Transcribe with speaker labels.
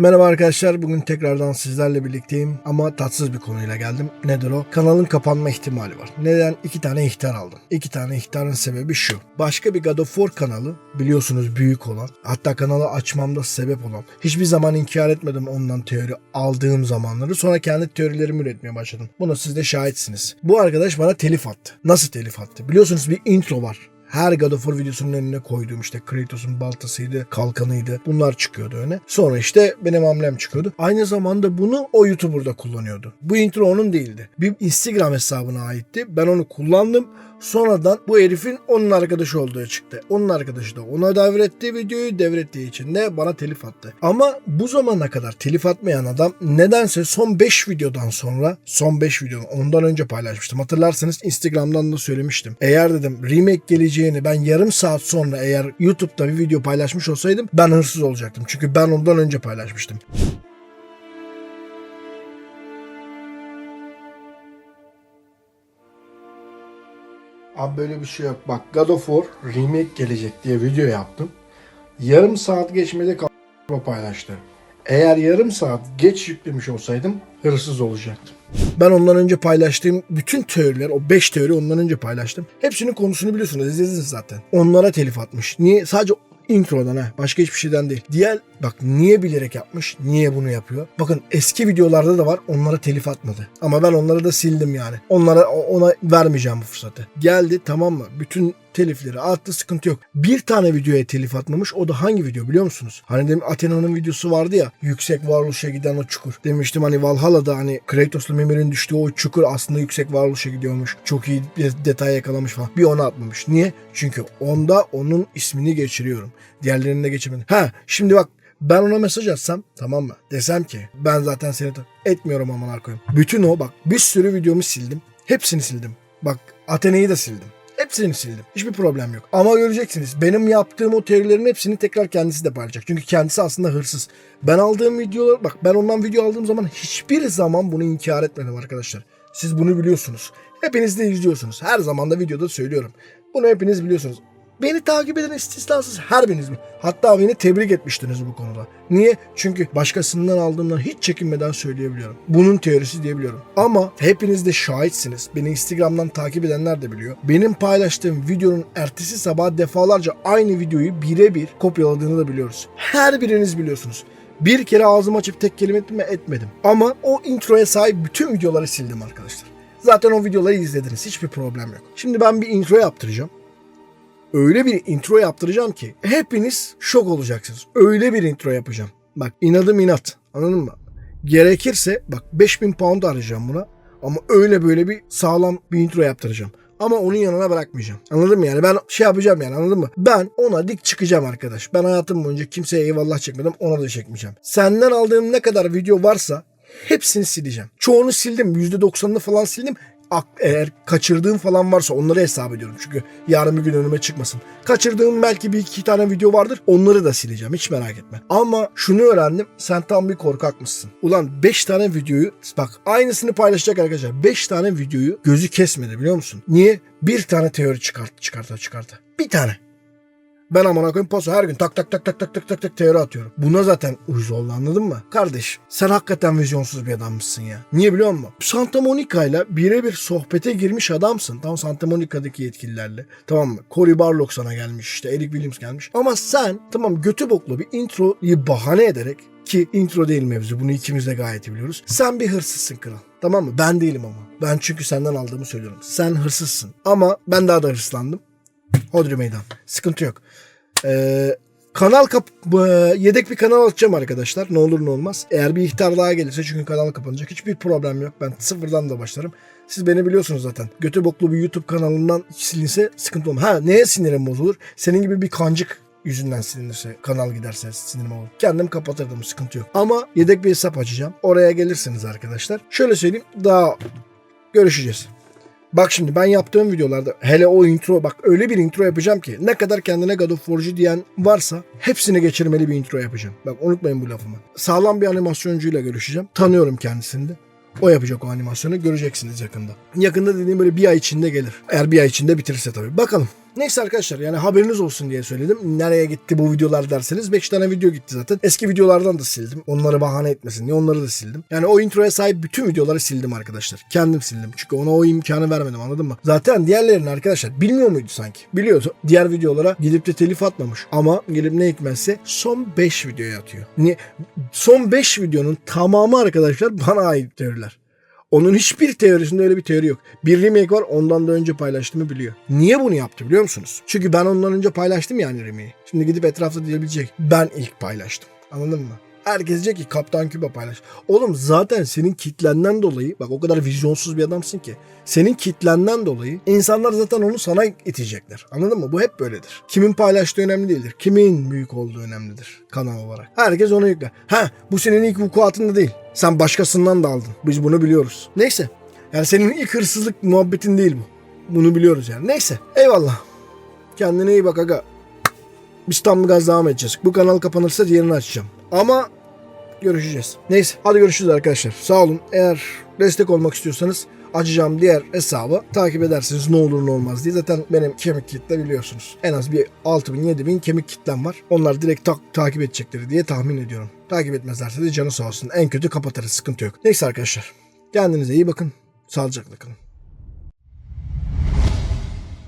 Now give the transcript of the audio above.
Speaker 1: Merhaba arkadaşlar. Bugün tekrardan sizlerle birlikteyim ama tatsız bir konuyla geldim. Nedir o? Kanalın kapanma ihtimali var. Neden? İki tane ihtar aldım. İki tane ihtarın sebebi şu. Başka bir God of War kanalı biliyorsunuz büyük olan hatta kanalı açmamda sebep olan hiçbir zaman inkar etmedim ondan teori aldığım zamanları. Sonra kendi teorilerimi üretmeye başladım. Buna siz de şahitsiniz. Bu arkadaş bana telif attı. Nasıl telif attı? Biliyorsunuz bir intro var her God of War videosunun önüne koyduğum işte Kratos'un baltasıydı, kalkanıydı. Bunlar çıkıyordu öne. Sonra işte benim hamlem çıkıyordu. Aynı zamanda bunu o YouTuber'da kullanıyordu. Bu intro onun değildi. Bir Instagram hesabına aitti. Ben onu kullandım. Sonradan bu herifin onun arkadaşı olduğu çıktı. Onun arkadaşı da ona devretti videoyu. Devrettiği için de bana telif attı. Ama bu zamana kadar telif atmayan adam nedense son 5 videodan sonra son 5 videonun ondan önce paylaşmıştım. Hatırlarsanız Instagram'dan da söylemiştim. Eğer dedim remake geleceğini ben yarım saat sonra eğer YouTube'da bir video paylaşmış olsaydım ben hırsız olacaktım. Çünkü ben ondan önce paylaşmıştım. Abi böyle bir şey yok. Bak God of War remake gelecek diye video yaptım. Yarım saat geçmedi paylaştı. Eğer yarım saat geç yüklemiş olsaydım hırsız olacaktım. Ben ondan önce paylaştığım bütün teoriler, o 5 teori ondan önce paylaştım. Hepsinin konusunu biliyorsunuz, izlediniz zaten. Onlara telif atmış. Niye? Sadece introdan ha. Başka hiçbir şeyden değil. Diğer bak niye bilerek yapmış? Niye bunu yapıyor? Bakın eski videolarda da var. Onlara telif atmadı. Ama ben onları da sildim yani. Onlara ona vermeyeceğim bu fırsatı. Geldi tamam mı? Bütün telifleri attı sıkıntı yok. Bir tane videoya telif atmamış. O da hangi video biliyor musunuz? Hani dedim Athena'nın videosu vardı ya. Yüksek varoluşa giden o çukur. Demiştim hani Valhalla'da hani Kratos'la Mimir'in düştüğü o çukur aslında yüksek varoluşa gidiyormuş. Çok iyi detay yakalamış falan. Bir onu atmamış. Niye? Çünkü onda onun ismini geçiriyorum. Diğerlerinde geçirmedim. Ha şimdi bak ben ona mesaj atsam tamam mı? Desem ki ben zaten seni etmiyorum aman koyayım. Bütün o bak bir sürü videomu sildim. Hepsini sildim. Bak Athena'yı da sildim. Hepsini sildim. Hiçbir problem yok. Ama göreceksiniz benim yaptığım o teorilerin hepsini tekrar kendisi de paylaşacak. Çünkü kendisi aslında hırsız. Ben aldığım videolar bak ben ondan video aldığım zaman hiçbir zaman bunu inkar etmedim arkadaşlar. Siz bunu biliyorsunuz. Hepiniz de izliyorsunuz. Her zaman da videoda söylüyorum. Bunu hepiniz biliyorsunuz. Beni takip eden istisnasız her biriniz mi? Hatta beni tebrik etmiştiniz bu konuda. Niye? Çünkü başkasından aldığımdan hiç çekinmeden söyleyebiliyorum. Bunun teorisi diyebiliyorum. Ama hepiniz de şahitsiniz. Beni Instagram'dan takip edenler de biliyor. Benim paylaştığım videonun ertesi sabah defalarca aynı videoyu birebir kopyaladığını da biliyoruz. Her biriniz biliyorsunuz. Bir kere ağzımı açıp tek kelime etmedim. Ama o introya sahip bütün videoları sildim arkadaşlar. Zaten o videoları izlediniz. Hiçbir problem yok. Şimdi ben bir intro yaptıracağım öyle bir intro yaptıracağım ki hepiniz şok olacaksınız. Öyle bir intro yapacağım. Bak inadım inat. Anladın mı? Gerekirse bak 5000 pound arayacağım buna. Ama öyle böyle bir sağlam bir intro yaptıracağım. Ama onun yanına bırakmayacağım. Anladın mı yani? Ben şey yapacağım yani anladın mı? Ben ona dik çıkacağım arkadaş. Ben hayatım boyunca kimseye eyvallah çekmedim. Ona da çekmeyeceğim. Senden aldığım ne kadar video varsa hepsini sileceğim. Çoğunu sildim. %90'ını falan sildim eğer kaçırdığım falan varsa onları hesap ediyorum. Çünkü yarın bir gün önüme çıkmasın. Kaçırdığım belki bir iki tane video vardır. Onları da sileceğim. Hiç merak etme. Ama şunu öğrendim. Sen tam bir korkak mısın? Ulan 5 tane videoyu bak aynısını paylaşacak arkadaşlar. 5 tane videoyu gözü kesmedi biliyor musun? Niye? Bir tane teori çıkart çıkarta çıkarta. Bir tane. Ben amına koyayım paso her gün tak tak tak tak tak tak tak tak teori atıyorum. Buna zaten uyuz oldu anladın mı? Kardeş sen hakikaten vizyonsuz bir adammışsın ya. Niye biliyor musun? Santa Monica ile birebir sohbete girmiş adamsın. Tam Santa Monica'daki yetkililerle. Tamam mı? Cory Barlog sana gelmiş işte Eric Williams gelmiş. Ama sen tamam götü boklu bir introyu bahane ederek ki intro değil mevzu bunu ikimiz de gayet biliyoruz. Sen bir hırsızsın kral. Tamam mı? Ben değilim ama. Ben çünkü senden aldığımı söylüyorum. Sen hırsızsın. Ama ben daha da hırslandım. Hodri meydan. Sıkıntı yok. Ee, kanal kap bu, yedek bir kanal açacağım arkadaşlar. Ne olur ne olmaz. Eğer bir ihtar daha gelirse çünkü kanal kapanacak. Hiçbir problem yok. Ben sıfırdan da başlarım. Siz beni biliyorsunuz zaten. Götü boklu bir YouTube kanalından silinse sıkıntı olmaz. Ha neye sinirim bozulur? Senin gibi bir kancık yüzünden silinirse, kanal giderse sinirim olur. Kendim kapatırdım sıkıntı yok. Ama yedek bir hesap açacağım. Oraya gelirsiniz arkadaşlar. Şöyle söyleyeyim daha görüşeceğiz. Bak şimdi ben yaptığım videolarda hele o intro bak öyle bir intro yapacağım ki ne kadar kendine God of War'cu diyen varsa hepsini geçirmeli bir intro yapacağım. Bak unutmayın bu lafımı. Sağlam bir animasyoncuyla görüşeceğim. Tanıyorum kendisini de. O yapacak o animasyonu göreceksiniz yakında. Yakında dediğim böyle bir ay içinde gelir. Eğer bir ay içinde bitirirse tabii. Bakalım. Neyse arkadaşlar yani haberiniz olsun diye söyledim. Nereye gitti bu videolar derseniz 5 tane video gitti zaten. Eski videolardan da sildim. Onları bahane etmesin diye onları da sildim. Yani o introya sahip bütün videoları sildim arkadaşlar. Kendim sildim. Çünkü ona o imkanı vermedim anladın mı? Zaten diğerlerini arkadaşlar bilmiyor muydu sanki? Biliyordu. Diğer videolara gidip de telif atmamış. Ama gelip ne hikmetse son 5 videoya atıyor. Niye? Son 5 videonun tamamı arkadaşlar bana ait teoriler. Onun hiçbir teorisinde öyle bir teori yok. Bir remake var ondan da önce paylaştığımı biliyor. Niye bunu yaptı biliyor musunuz? Çünkü ben ondan önce paylaştım yani remake'i. Şimdi gidip etrafta diyebilecek. Ben ilk paylaştım. Anladın mı? Herkes diyecek ki Kaptan Küba paylaş. Oğlum zaten senin kitlenden dolayı bak o kadar vizyonsuz bir adamsın ki. Senin kitlenden dolayı insanlar zaten onu sana itecekler. Anladın mı? Bu hep böyledir. Kimin paylaştığı önemli değildir. Kimin büyük olduğu önemlidir kanal olarak. Herkes ona yükler. Ha bu senin ilk vukuatında değil. Sen başkasından da aldın. Biz bunu biliyoruz. Neyse. Yani senin ilk hırsızlık muhabbetin değil bu. Bunu biliyoruz yani. Neyse. Eyvallah. Kendine iyi bak aga. Biz tam gaz devam edeceğiz. Bu kanal kapanırsa diğerini açacağım. Ama görüşeceğiz. Neyse hadi görüşürüz arkadaşlar. Sağ olun. Eğer destek olmak istiyorsanız açacağım diğer hesabı takip edersiniz ne olur ne olmaz diye. Zaten benim kemik kitle biliyorsunuz. En az bir 6000 7000 kemik kitlem var. Onlar direkt tak- takip edecekleri diye tahmin ediyorum. Takip etmezlerse de canı sağ olsun. En kötü kapatırız sıkıntı yok. Neyse arkadaşlar. Kendinize iyi bakın. Sağlıcakla kalın.